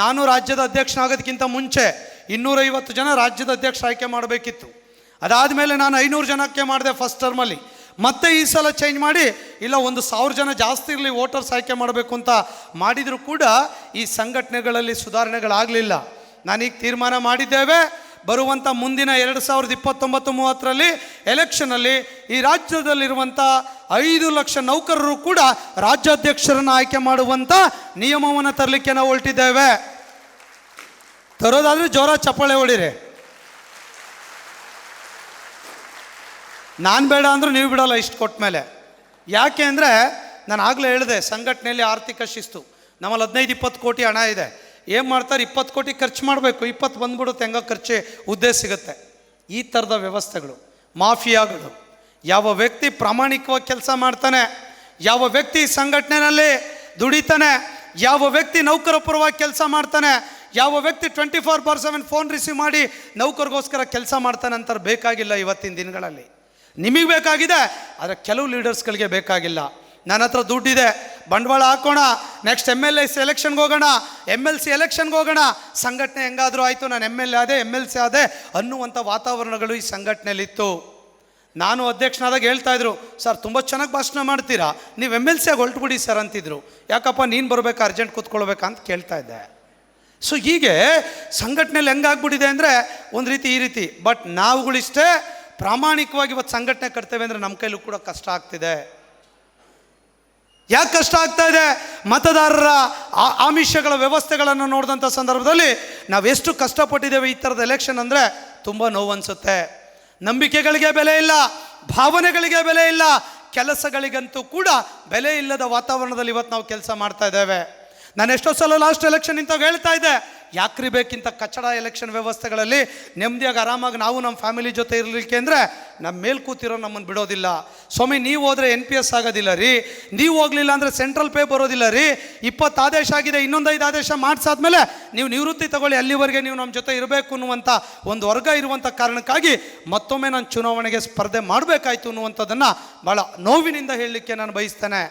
ನಾನು ರಾಜ್ಯದ ಅಧ್ಯಕ್ಷನಾಗೋದಕ್ಕಿಂತ ಮುಂಚೆ ಇನ್ನೂರೈವತ್ತು ಜನ ರಾಜ್ಯದ ಅಧ್ಯಕ್ಷ ಆಯ್ಕೆ ಮಾಡಬೇಕಿತ್ತು. ಅದಾದಮೇಲೆ ನಾನು ಐನೂರು ಜನಕ್ಕೆ ಮಾಡಿದೆ ಫಸ್ಟ್ ಟರ್ಮಲ್ಲಿ ಮತ್ತೆ ಈ ಸಲ ಚೇಂಜ್ ಮಾಡಿ, ಇಲ್ಲ ಒಂದು ಸಾವಿರ ಜನ ಜಾಸ್ತಿ ಇರಲಿ ವೋಟರ್ಸ್ ಆಯ್ಕೆ ಮಾಡಬೇಕು ಅಂತ ಮಾಡಿದರೂ ಕೂಡ ಈ ಸಂಘಟನೆಗಳಲ್ಲಿ ಸುಧಾರಣೆಗಳಾಗಲಿಲ್ಲ. ನಾನೀಗ ತೀರ್ಮಾನ ಮಾಡಿದ್ದೇವೆ ಬರುವಂಥ ಮುಂದಿನ ಎರಡು ಸಾವಿರದ ಇಪ್ಪತ್ತೊಂಬತ್ತು ಮೂವತ್ತರಲ್ಲಿ ಎಲೆಕ್ಷನಲ್ಲಿ ಈ ರಾಜ್ಯದಲ್ಲಿರುವಂಥ ಐದು ಲಕ್ಷ ನೌಕರರು ಕೂಡ ರಾಜ್ಯಾಧ್ಯಕ್ಷರನ್ನು ಆಯ್ಕೆ ಮಾಡುವಂಥ ನಿಯಮವನ್ನು ತರಲಿಕ್ಕೆ ನಾವು ಹೊರಟಿದ್ದೇವೆ. ತರೋದಾದರೆ ಜೋರ ಚಪ್ಪಾಳೆ ಹೊಡಿರಿ. ನಾನು ಬೇಡ ಅಂದರೂ ನೀವು ಬಿಡೋಲ್ಲ ಇಷ್ಟು ಕೊಟ್ಟ ಮೇಲೆ. ಯಾಕೆ ಅಂದರೆ ನಾನು ಆಗಲೇ ಹೇಳಿದೆ, ಸಂಘಟನೆಯಲ್ಲಿ ಆರ್ಥಿಕ ಶಿಸ್ತು. ನಮ್ಮಲ್ಲಿ ಹದಿನೈದು, ಇಪ್ಪತ್ತು ಕೋಟಿ ಹಣ ಇದೆ. ಏನು ಮಾಡ್ತಾರೆ? ಇಪ್ಪತ್ತು ಕೋಟಿ ಖರ್ಚು ಮಾಡಬೇಕು. ಇಪ್ಪತ್ತು ಬಂದ್ಬಿಡುತ್ತೆ, ಹೆಂಗೋ ಖರ್ಚು ಹುದ್ದೆ ಸಿಗುತ್ತೆ. ಈ ಥರದ ವ್ಯವಸ್ಥೆಗಳು, ಮಾಫಿಯಾಗಳು. ಯಾವ ವ್ಯಕ್ತಿ ಪ್ರಾಮಾಣಿಕವಾಗಿ ಕೆಲಸ ಮಾಡ್ತಾನೆ, ಯಾವ ವ್ಯಕ್ತಿ ಸಂಘಟನೆಯಲ್ಲಿ ದುಡಿತಾನೆ, ಯಾವ ವ್ಯಕ್ತಿ ನೌಕರ ಪರವಾಗಿ ಕೆಲಸ ಮಾಡ್ತಾನೆ, ಯಾವ ವ್ಯಕ್ತಿ twenty four bar seven phone receive ಮಾಡಿ ನೌಕರಿಗೋಸ್ಕರ ಕೆಲಸ ಮಾಡ್ತಾನೆ ಅಂತಾರೆ ಬೇಕಾಗಿಲ್ಲ ಇವತ್ತಿನ ದಿನಗಳಲ್ಲಿ. ನಿಮಗೆ ಬೇಕಾಗಿದೆ, ಆದರೆ ಕೆಲವು ಲೀಡರ್ಸ್ಗಳಿಗೆ ಬೇಕಾಗಿಲ್ಲ. ನನ್ನ ಹತ್ರ ದುಡ್ಡಿದೆ ಬಂಡವಾಳ ಹಾಕೋಣ. ನೆಕ್ಸ್ಟ್ ಎಂ ಎಲ್ ಎ ಎಲೆಕ್ಷನ್ಗೆ ಹೋಗೋಣ. ಎಂ ಎಲ್ ಸಿ ಎಲೆಕ್ಷನ್ಗೆ ಹೋಗೋಣ. ಸಂಘಟನೆ ಹೆಂಗಾದರೂ ಆಯಿತು. ನಾನು ಎಂ ಎಲ್ ಎ ಆದೆ ಎಂ ಎಲ್ ಸಿ ಆದೆ ಅನ್ನುವಂಥ ವಾತಾವರಣಗಳು ಈ ಸಂಘಟನೆಯಲ್ಲಿತ್ತು. ನಾನು ಅಧ್ಯಕ್ಷನಾದಾಗ ಹೇಳ್ತಾ ಇದ್ರು, ಸರ್, ತುಂಬ ಚೆನ್ನಾಗಿ ಭಾಷಣ ಮಾಡ್ತೀರಾ? ನೀವು ಎಂ ಎಲ್ ಸಿ ಆಗಿ ಹೊರಟುಬಿಡಿ ಸರ್, ಅಂತಿದ್ರು. ಯಾಕಪ್ಪ, ನೀನು ಬರಬೇಕು? ಅರ್ಜೆಂಟ್ ಕೂತ್ಕೊಳ್ಬೇಕಾ? ಅಂತ ಕೇಳ್ತಾ ಇದ್ದೆ. ಸೊ ಹೀಗೆ ಸಂಘಟನೆಯಲ್ಲಿ ಹೆಂಗಾಗ್ಬಿಟ್ಟಿದೆ ಅಂದರೆ ಒಂದು ರೀತಿ, ಈ ರೀತಿ. ಬಟ್ ನಾವುಗಳಿಷ್ಟೇ ಪ್ರಾಮಾಣಿಕವಾಗಿ ಇವತ್ತು ಸಂಘಟನೆ ಕಟ್ತೇವೆ ಅಂದರೆ ನಮ್ಮ ಕೈಲೂ ಕೂಡ ಕಷ್ಟ ಆಗ್ತಿದೆ. ಯಾಕೆ ಕಷ್ಟ ಆಗ್ತಾ ಇದೆ? ಮತದಾರರ ಆಮಿಷಗಳ ವ್ಯವಸ್ಥೆಗಳನ್ನು ನೋಡಿದಂಥ ಸಂದರ್ಭದಲ್ಲಿ ನಾವು ಎಷ್ಟು ಕಷ್ಟಪಟ್ಟಿದ್ದೇವೆ ಈ ಥರದ ಎಲೆಕ್ಷನ್ ಅಂದರೆ ತುಂಬ ನೋವು ಅನಿಸುತ್ತೆ ನಂಬಿಕೆಗಳಿಗೆ ಬೆಲೆ ಇಲ್ಲ, ಭಾವನೆಗಳಿಗೆ ಬೆಲೆ ಇಲ್ಲ, ಕೆಲಸಗಳಿಗಂತೂ ಕೂಡ ಬೆಲೆ ಇಲ್ಲದ ವಾತಾವರಣದಲ್ಲಿ ಇವತ್ತು ನಾವು ಕೆಲಸ ಮಾಡ್ತಾ ಇದ್ದೇವೆ. ನಾನು ಎಷ್ಟೋ ಸಲ ಲಾಸ್ಟ್ ಎಲೆಕ್ಷನ್ ಇಂತಾಗ ಹೇಳ್ತಾ ಇದ್ದೆ. ಯಾಕ್ರಿ ಬೇಕಿಂತ ಕಚ್ಚಡ ಎಲೆಕ್ಷನ್ ವ್ಯವಸ್ಥೆಗಳಲ್ಲಿ ನೆಮ್ಮದಿಯಾಗಿ ಆರಾಮಾಗಿ ನಾವು ನಮ್ಮ ಫ್ಯಾಮಿಲಿ ಜೊತೆ ಇರಲಿಕ್ಕೆ ಅಂದರೆ ನಮ್ಮ ಮೇಲೆ ಕೂತಿರೋ ನಮ್ಮನ್ನು ಬಿಡೋದಿಲ್ಲ. ಸ್ವಾಮಿ, ನೀವು ಹೋದರೆ ಎನ್ ಪಿ ಎಸ್ ಆಗೋದಿಲ್ಲ ರೀ. ನೀವು ಹೋಗಲಿಲ್ಲ ಅಂದರೆ ಸೆಂಟ್ರಲ್ ಪೇ ಬರೋದಿಲ್ಲ ರೀ. ಇಪ್ಪತ್ತು ಆದೇಶ ಆಗಿದೆ, ಇನ್ನೊಂದು ಐದು ಆದೇಶ ಮಾಡಿಸಾದ್ಮೇಲೆ ನೀವು ನಿವೃತ್ತಿ ತಗೊಳ್ಳಿ, ಅಲ್ಲಿವರೆಗೆ ನೀವು ನಮ್ಮ ಜೊತೆ ಇರಬೇಕು ಅನ್ನುವಂಥ ಒಂದು ವರ್ಗ ಇರುವಂಥ ಕಾರಣಕ್ಕಾಗಿ ಮತ್ತೊಮ್ಮೆ ನಾನು ಚುನಾವಣೆಗೆ ಸ್ಪರ್ಧೆ ಮಾಡಬೇಕಾಯ್ತು ಅನ್ನುವಂಥದ್ದನ್ನು ಭಾಳ ನೋವಿನಿಂದ ಹೇಳಲಿಕ್ಕೆ ನಾನು ಬಯಸ್ತೇನೆ.